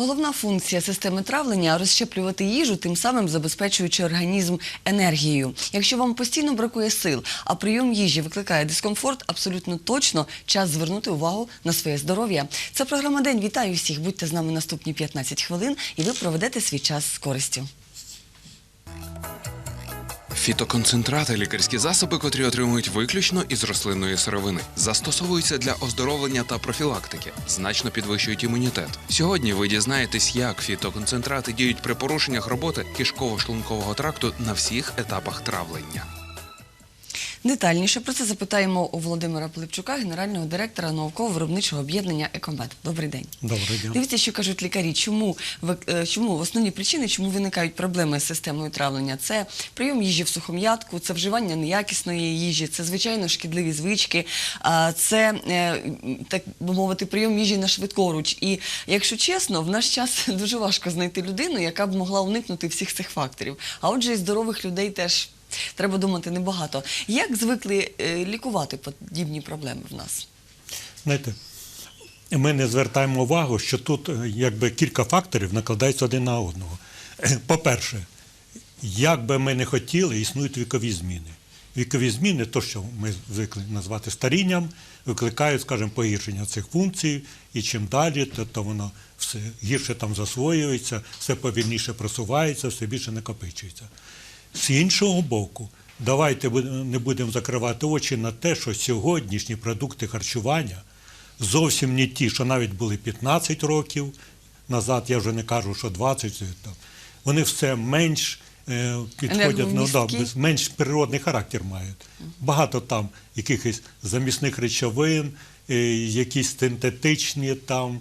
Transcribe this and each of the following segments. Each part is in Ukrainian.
Головна функція системи травлення розщеплювати їжу, тим самим забезпечуючи організм енергією. Якщо вам постійно бракує сил, а прийом їжі викликає дискомфорт, абсолютно точно час звернути увагу на своє здоров'я. Це програма День. Вітаю всіх. Будьте з нами наступні 15 хвилин, і ви проведете свій час з користю. Фітоконцентрати лікарські засоби, котрі отримують виключно із рослинної сировини, застосовуються для оздоровлення та профілактики, значно підвищують імунітет. Сьогодні ви дізнаєтесь, як фітоконцентрати діють при порушеннях роботи кишково-шлункового тракту на всіх етапах травлення. Детальніше про це запитаємо у Володимира Пилипчука, генерального директора науково-виробничого об'єднання «Екомед». Добрий день. Добрий день. Дивіться, що кажуть лікарі. Чому е, чому основні причини, чому виникають проблеми з системою травлення? Це прийом їжі в сухом'ятку, це вживання неякісної їжі, це звичайно шкідливі звички, це е, так би мовити, прийом їжі на швидкоруч. І якщо чесно, в наш час дуже важко знайти людину, яка б могла уникнути всіх цих факторів. А отже, і здорових людей теж. Треба думати небагато. Як звикли е, лікувати подібні проблеми в нас? Знаєте, ми не звертаємо увагу, що тут е, якби кілька факторів накладаються один на одного. Е, По-перше, як би ми не хотіли, існують вікові зміни. Вікові зміни, то, що ми звикли назвати старінням, викликають, скажімо, погіршення цих функцій, і чим далі, то, то воно все гірше там засвоюється, все повільніше просувається, все більше накопичується. З іншого боку, давайте не будемо закривати очі на те, що сьогоднішні продукти харчування зовсім не ті, що навіть були 15 років назад, я вже не кажу, що 20, вони все менш е, підходять, ну, да, менш природний характер мають. Багато там якихось замісних речовин, е, якісь синтетичні там,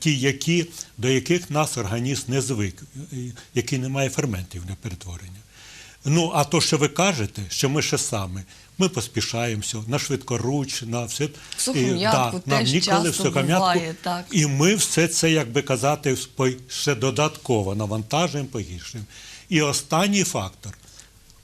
ті, які, до яких нас організм не звик, е, який не має ферментів для перетворення. Ну, а то, що ви кажете, що ми ще саме, ми поспішаємося на швидкоруч, на все. Сухом'ятку І, нам теж ніколи часто буває, так. І ми все це, як би казати, ще додатково навантажуємо, погіршуємо. І останній фактор.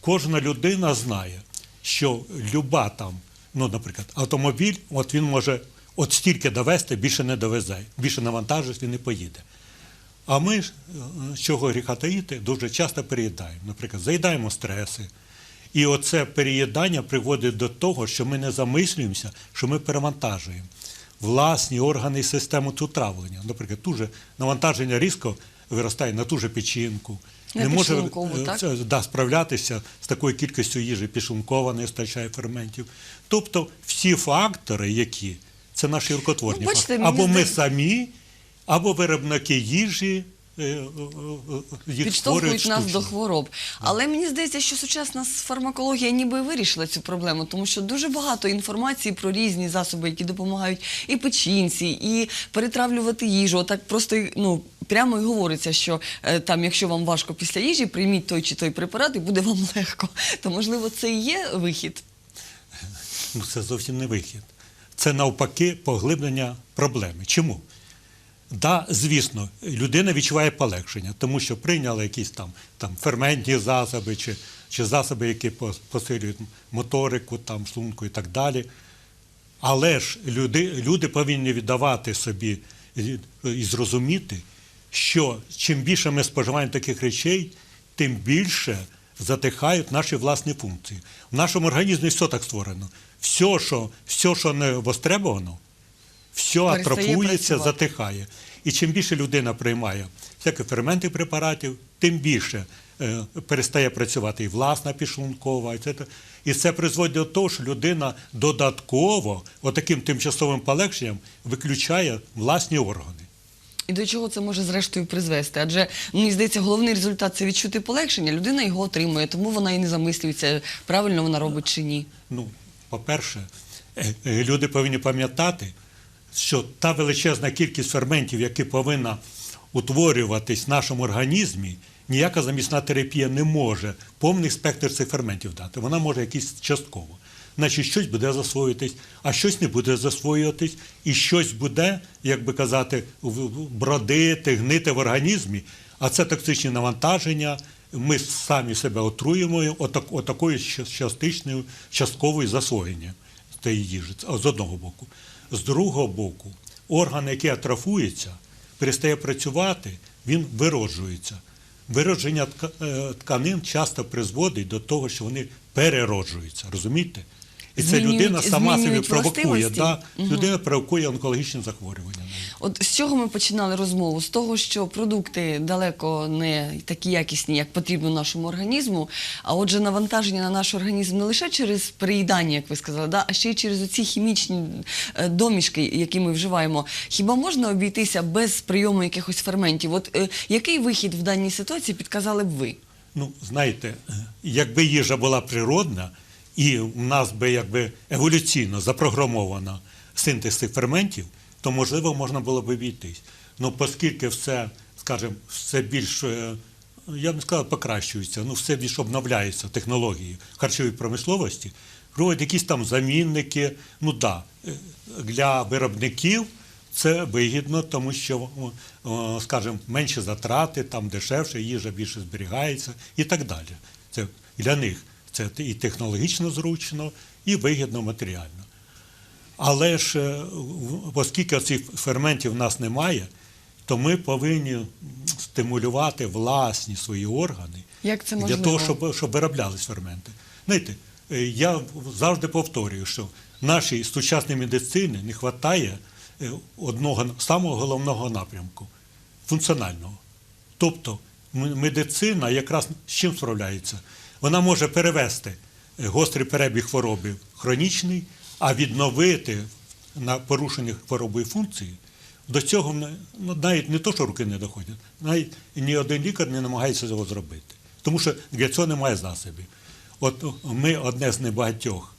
Кожна людина знає, що люба там, ну, наприклад, автомобіль, от він може от стільки довести, більше не довезе, більше навантажить, він не поїде. А ми е, з чого гріха таїти, дуже часто переїдаємо. Наприклад, заїдаємо стреси. І оце переїдання приводить до того, що ми не замислюємося, що ми перевантажуємо власні органи і систему травлення. Наприклад, ту же навантаження різко виростає на ту же печінку. На не може е, так? да, справлятися з такою кількістю їжі, підшлункова не вистачає ферментів. Тобто всі фактори, які це наші рукотворні Ну, бачите, фактори. Або ми здається- самі, або виробники їжі е, е, е, їх підштовхують нас штучно. до хвороб. Але мені здається, що сучасна фармакологія ніби вирішила цю проблему, тому що дуже багато інформації про різні засоби, які допомагають і печінці, і перетравлювати їжу. Так просто ну. Прямо і говориться, що там, якщо вам важко після їжі, прийміть той чи той препарат, і буде вам легко. То можливо, це і є вихід. Ну, це зовсім не вихід. Це навпаки поглиблення проблеми. Чому? Да, звісно, людина відчуває полегшення, тому що прийняла якісь там, там ферментні засоби чи, чи засоби, які посилюють моторику, там, шлунку і так далі. Але ж люди, люди повинні віддавати собі і, зрозуміти, що чим більше ми споживаємо таких речей, тим більше затихають наші власні функції. В нашому організмі все так створено. Все, що, все, що не востребовано, все Перестає атрофується, працювати. затихає. І чим більше людина приймає всяких ферментів препаратів, тим більше е, перестає працювати і власна підшлункова. І це, і це призводить до того, що людина додатково, отаким тимчасовим полегшенням, виключає власні органи. І до чого це може зрештою призвести? Адже мені здається, головний результат це відчути полегшення. Людина його отримує, тому вона і не замислюється, правильно вона робить чи ні. Ну, по-перше, е, е, люди повинні пам'ятати, що та величезна кількість ферментів, які повинна утворюватись в нашому організмі, ніяка замісна терапія не може повний спектр цих ферментів дати. Вона може якісь частково. Значить, щось буде засвоюватись, а щось не буде засвоюватись, і щось буде, як би казати, бродити, гнити в організмі. А це токсичні навантаження. Ми самі себе отруємо отак, отакою частичною, частковою засвоєння тієї їжі. З одного боку. З другого боку, орган, який атрофується, перестає працювати, він вироджується. Виродження е, тканин часто призводить до того, що вони перероджуються. Розумієте? І це Змінюють- людина сама собі провокує. Да? Людина провокує онкологічні захворювання. От з чого ми починали розмову? З того, що продукти далеко не такі якісні, як потрібно нашому організму. А отже, навантаження на наш організм не лише через переїдання, як ви сказали, да, а ще й через оці хімічні е, домішки, які ми вживаємо. Хіба можна обійтися без прийому якихось ферментів? От е, який вихід в даній ситуації підказали б ви? Ну, знаєте, якби їжа була природна, і в нас би якби еволюційно запрограмовано синтез цих ферментів, то можливо можна було б обійтись. Ну, оскільки все, скажімо, все більш, е, я б не сказав, покращується, ну все більш обновляється технології харчової промисловості, роблять якісь там замінники. Ну так, да, е, для виробників це вигідно, тому що, скажімо, менше затрати, там дешевше, їжа більше зберігається і так далі. Це для них це і технологічно зручно, і вигідно матеріально. Але ж, е, оскільки цих ферментів в нас немає, то ми повинні стимулювати власні свої органи Як це для того, щоб, щоб вироблялись ферменти. Знаєте, е, я завжди повторюю, що нашій сучасній медицині не вистачає одного самого головного напрямку функціонального. Тобто медицина якраз з чим справляється? Вона може перевести е, гострий перебіг хвороби в хронічний, а відновити на порушені хворобою функції. До цього ну, навіть не то, що руки не доходять, навіть ні один лікар не намагається цього зробити. Тому що для цього немає засобів. От ми одне з небагатьох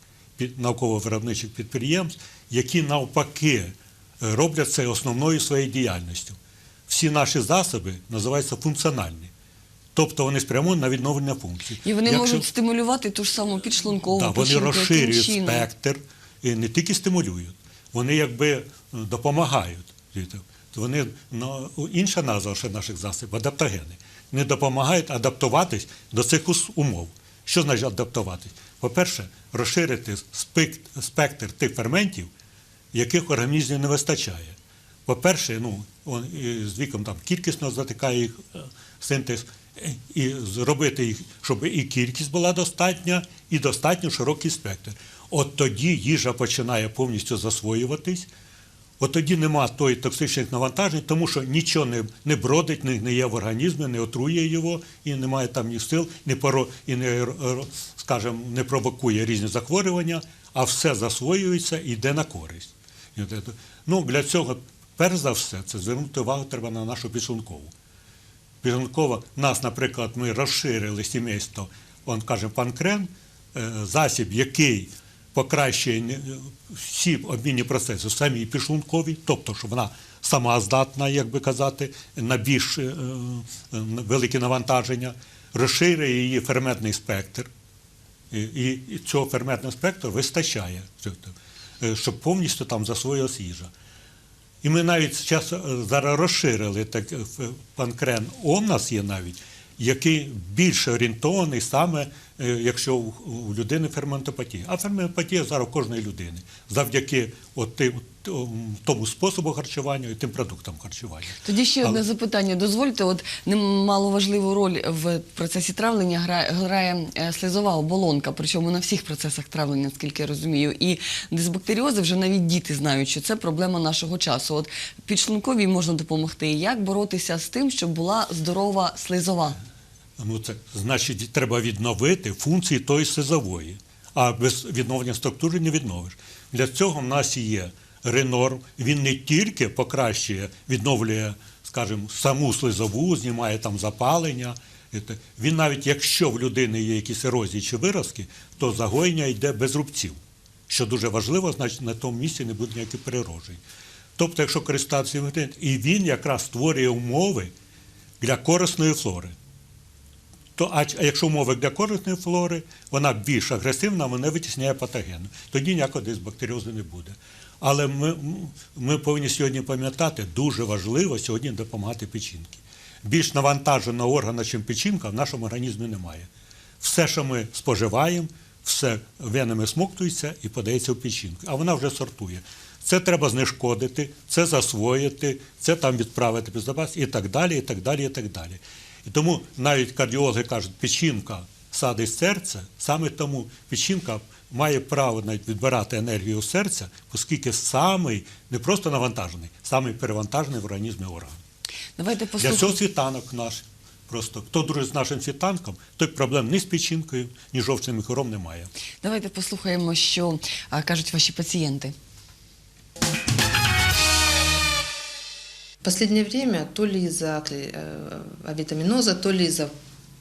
науково-виробничих підприємств, які навпаки е, роблять це основною своєю діяльністю. Всі наші засоби називаються функціональні. Тобто вони спрямовані на відновлення функцій. І вони Якщо- можуть стимулювати ту ж саму підшлункову Да, вони печінку. Яким розширюють спектр і не тільки стимулюють, вони якби е, допомагають. Вони, ну, інша назва ще наших засобів адаптогени. Не допомагають адаптуватись до цих умов. Що значить адаптуватись? По-перше, розширити спектр тих ферментів, яких організмі не вистачає. По-перше, ну, з віком там кількісно затикає їх е, синтез, і зробити їх, щоб і кількість була достатня, і достатньо широкий спектр. От тоді їжа починає повністю засвоюватись, от тоді нема тої токсичних навантажень, тому що нічого не, не бродить, не, є в організмі, не отрує його, і немає там ні сил, не поро, і не, скажем, не провокує різні захворювання, а все засвоюється і йде на користь. Ну, для цього, перш за все, це звернути увагу треба на нашу підшлункову. Підшлункова, нас, наприклад, ми розширили сімейство, он каже, панкрен, е, засіб, який покращує всі обмінні процеси, самі підшлункові, тобто, щоб вона сама здатна, як би казати, на більш е, е, великі навантаження, розширює її ферментний спектр. І, цього ферментного спектру вистачає, е, щоб повністю там засвоїлась їжа. І ми навіть час е, зараз розширили так, е, панкрен в нас є навіть, який більше орієнтований саме, якщо у, людини ферментопатія. А ферментопатія зараз у кожної людини завдяки от тим, тому способу харчування і тим продуктам харчування. Тоді ще Але- одне запитання. Дозвольте, от немаловажливу роль в процесі травлення грає, грає е, слизова оболонка, причому на всіх процесах травлення, наскільки я розумію. І дисбактеріози вже навіть діти знають, що це проблема нашого часу. От підшлунковій можна допомогти. Як боротися з тим, щоб була здорова слизова? Ну, це значить, треба відновити функції тої сизової, а без відновлення структури не відновиш. Для цього в нас є ренорм. Він не тільки покращує, відновлює, скажімо, саму слизову, знімає там запалення. Він навіть якщо в людини є якісь ерозії чи виразки, то загоєння йде без рубців. Що дуже важливо, значить на тому місці не буде ніяких перерожень. Тобто, якщо інгредієнт, і він якраз створює умови для корисної флори. То, а, якщо умови для корисної флори, вона більш агресивна, вона витісняє патоген. Тоді ніякого дисбактеріозу не буде. Але ми, ми повинні сьогодні пам'ятати, дуже важливо сьогодні допомагати печінки. Більш навантаженого органа, ніж печінка, в нашому організмі немає. Все, що ми споживаємо, все венами смоктується і подається в печінку. А вона вже сортує. Це треба знешкодити, це засвоїти, це там відправити під запас і так далі, і так далі, і так далі. І тому навіть кардіологи кажуть, печінка садить серце, саме тому печінка має право навіть відбирати енергію у серця, оскільки самий не просто навантажений, самий перевантажений в організмі орган. Давайте Для цього світанок наш. Просто хто дружить з нашим світанком, той проблем ні з печінкою, ні жовчним міхором немає. Давайте послухаємо, що кажуть ваші пацієнти. последнее время то ли из-за э, авитаминоза, то ли из-за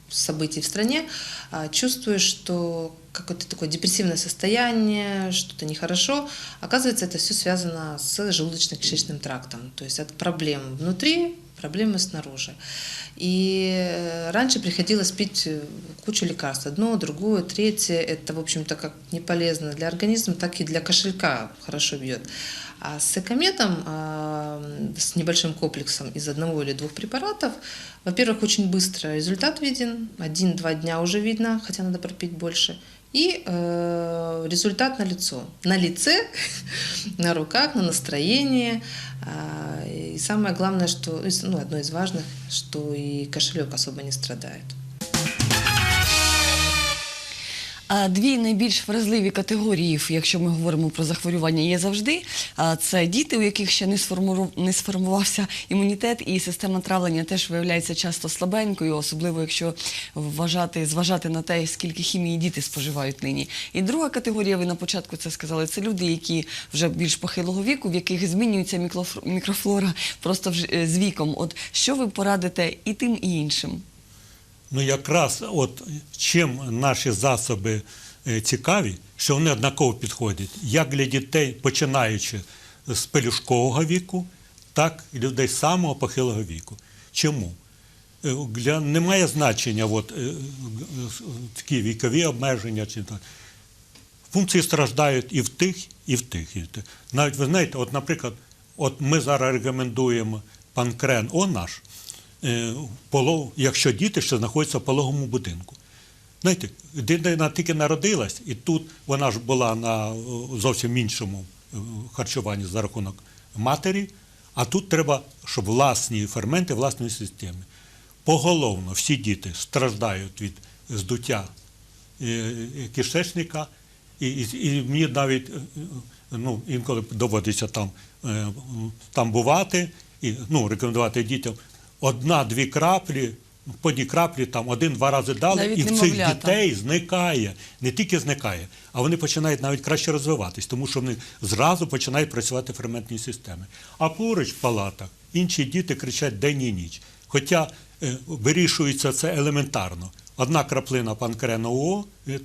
событий в стране а, чувствую, что какое-то такое депрессивное состояние, что-то нехорошо. Оказывается, это все связано с желудочно-кишечным трактом, то есть от проблем внутри, проблемы снаружи. И э, раньше приходилось пить э, кучу лекарств, одно, другое, третье. Это, в общем-то, как не полезно для организма, так и для кошелька хорошо бьет. А с экометом, а, с небольшим комплексом из одного или двух препаратов, во-первых, очень быстро результат виден, один-два дня уже видно, хотя надо пропить больше. И э, результат на лицо. На лице, на руках, на настроении. Э, и самое главное, что, ну, одно из важных, что и кошелек особо не страдает. Дві найбільш вразливі категорії, якщо ми говоримо про захворювання, є завжди. Це діти, у яких ще не сформувався імунітет, і система травлення теж виявляється часто слабенькою, особливо якщо вважати, зважати на те, скільки хімії діти споживають нині. І друга категорія, ви на початку це сказали, це люди, які вже більш похилого віку, в яких змінюється мікроф- мікрофлора просто е, з віком. От що ви порадите і тим, і іншим? Ну якраз от чим наші засоби е, цікаві, що вони однаково підходять як для дітей, починаючи з пелюшкового віку, так і людей самого похилого віку. Чому? Е, Для, немає значення от, е, такі вікові обмеження. Чи так. Функції страждають і в тих, і в тих. Навіть ви знаєте, от, наприклад, от ми зараз рекомендуємо панкрен О наш, полов, якщо діти ще знаходяться в пологовому будинку. Знаєте, дитина тільки народилась, і тут вона ж була на зовсім іншому е, харчуванні за рахунок матері, а тут треба, щоб власні ферменти власної системи. Поголовно всі діти страждають від здуття е, е, кишечника, і, і, і мені навіть е, е, ну, інколи доводиться там, е, там бувати і ну, рекомендувати дітям одна-дві краплі, по одній краплі там один-два рази дали, Навіть і в цих немовлята. дітей зникає. Не тільки зникає, а вони починають навіть краще розвиватись, тому що вони зразу починають працювати ферментні системи. А поруч в палатах інші діти кричать день і ніч. Хоча е, вирішується це елементарно. Одна краплина панкрену О, е,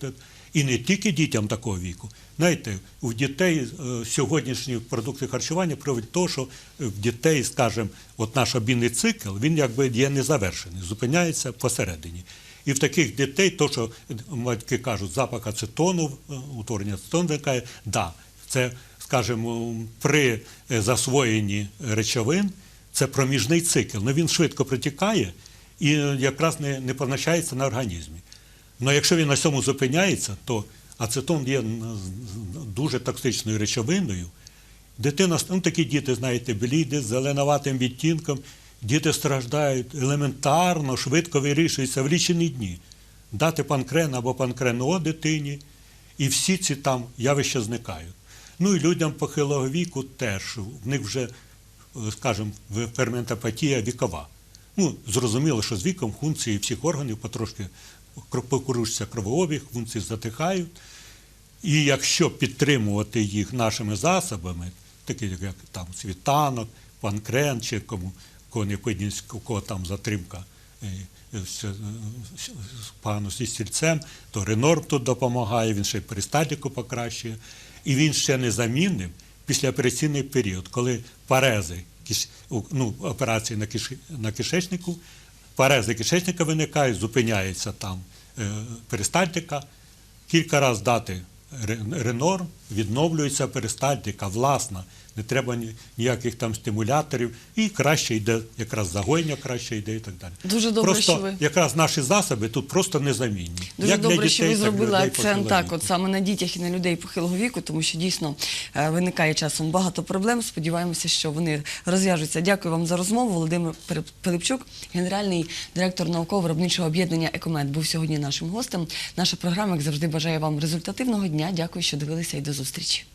і не тільки дітям такого віку. Знаєте, у дітей е, сьогоднішні продукти харчування приводять того, що в дітей, скажімо, от наш обмінний цикл, він якби є незавершений, зупиняється посередині. І в таких дітей, то, що батьки кажуть, запах ацетону, е, утворення ацетону виникає, да, це, скажімо, при е, засвоєнні речовин, це проміжний цикл. Ну він швидко протікає і якраз не, не позначається на організмі. Ну якщо він на цьому зупиняється, то ацетон є дуже токсичною речовиною. Дитина, ну такі діти, знаєте, бліді, з зеленуватим відтінком, діти страждають елементарно, швидко вирішується в лічені дні. Дати панкрен або панкрен О дитині, і всі ці там явища зникають. Ну і людям похилого віку теж, в них вже, е, скажімо, ферментопатія вікова. Ну, зрозуміло, що з віком функції всіх органів потрошки кро- кровообіг, функції затихають. І якщо підтримувати їх нашими засобами, такі як там світанок, панкрен чи кому кого необхідність, у кого там затримка е, е, е, пану зі стільцем, то Ренорм тут допомагає, він ще й перистатику покращує. І він ще незамінним післяопераційний період, коли парези, ну, операції на кишечнику, парези кишечника виникають, зупиняється там е, перистальтика, кілька разів дати ре- ренорм, відновлюється перистальтика, власна. Не треба ні- ніяких там стимуляторів, і краще йде якраз загоєння, краще йде і так далі. Дуже добре, просто що ви- якраз наші засоби тут просто незамінні. Дуже Як для добре, що ви дітей, так і зробили акцент так, от саме на дітях і на людей похилого віку, тому що дійсно е, виникає часом багато проблем. Сподіваємося, що вони розв'яжуться. Дякую вам за розмову. Володимир Пилип- Пилипчук, генеральний директор науково-виробничого об'єднання Екомет, був сьогодні нашим гостем. Наша програма, як завжди, бажає вам результативного дня. Дякую, що дивилися і до зустрічі зустріч.